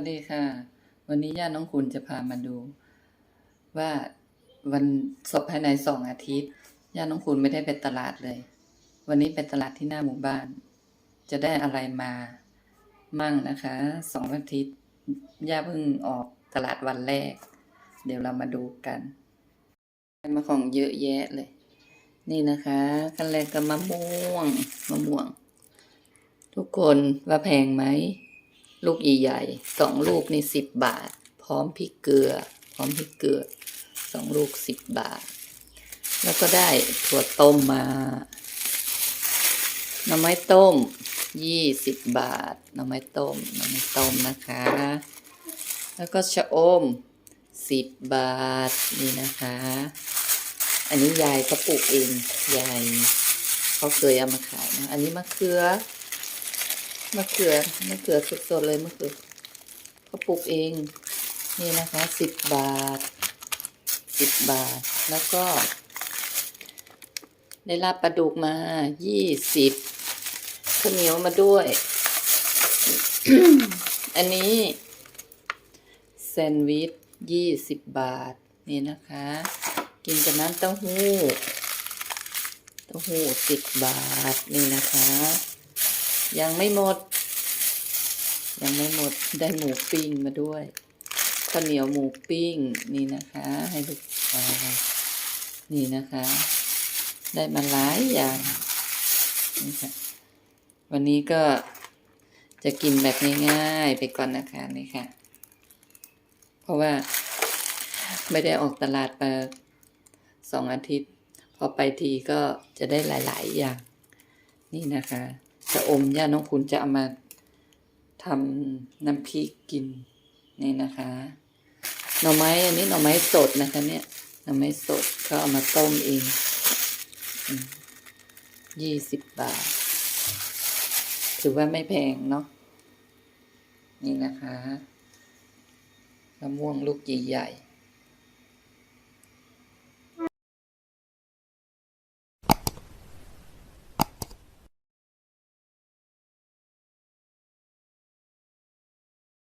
วัสดีค่ะ วันนี้ย่าน้องคุณจะพามาดู ว่าวันศพภายในสองอาทิตย์ย่าน้องคุณไม่ได้ไปตลาดเลย วันนี้ไปตลาดที่หน้าหมู่บ้าน จะได้อะไรมามั่งนะคะสองอาทิตย์ย่าเพิ่งออกตลาดวันแรก เดี๋ยวเรามาดูกันมาของเยอะแยะเลย นี่นะคะขั้นแรกก็มะม่วงมะม่วง ทุกคนว่าแพงไหม ลูกใหญ่ๆสองลูกนี่สิบบาท พร้อมพริกเกลือ พร้อมพริกเกลือสองลูกสิบบาท แล้วก็ได้ถั่วต้มมาหน่อไม้ต้มยี่สิบบาทหน่อไม้ต้มหน่อไม้ต้มนะคะ แล้วก็ชะอมสิบบาทนี่นะคะ อันนี้ยายเขาปลูกเองยายเขาเคยเอามาขายนะ อันนี้มะเขือ มะเขือมะเขือสดๆเลยมะเขือเขาปลูกเอง นี่นะคะสิบบาทสิบบาท แล้วก็ ได้ลาบปลาดุกมายี่สิบข้าวเหนียวมาด้วย อันนี้แซนด์วิชยี่สิบบาท นี่นะคะ กินกับน้ำเต้าหู้ เต้าหู้สิบบาท นี่นะคะ ยังไม่หมด ยังไม่หมดได้หมูปิ้งมาด้วยข้าวเหนียวหมูปิ้งนี่นะคะ ให้ลูกนี่นะคะ ได้มาหลายอย่างนี่ค่ะวันนี้ก็จะกินแบบง่ายๆไปก่อนนะคะนี่ค่ะ เพราะว่าไม่ได้ออกตลาดมาสองอาทิตย์ พอไปทีก็จะได้หลายๆอย่าง นี่นะคะ ชะอมย่าน้องคุณจะเอามาทำน้ำพริกกินนี่นะคะ หน่อไม้อันนี้หน่อไม้สดนะคะ เนี่ยหน่อไม้สดเขาเอามาต้มเองยี่สิบบาท ถือว่าไม่แพงเนาะนี่นะคะมะม่วงลูกใหญ่ๆ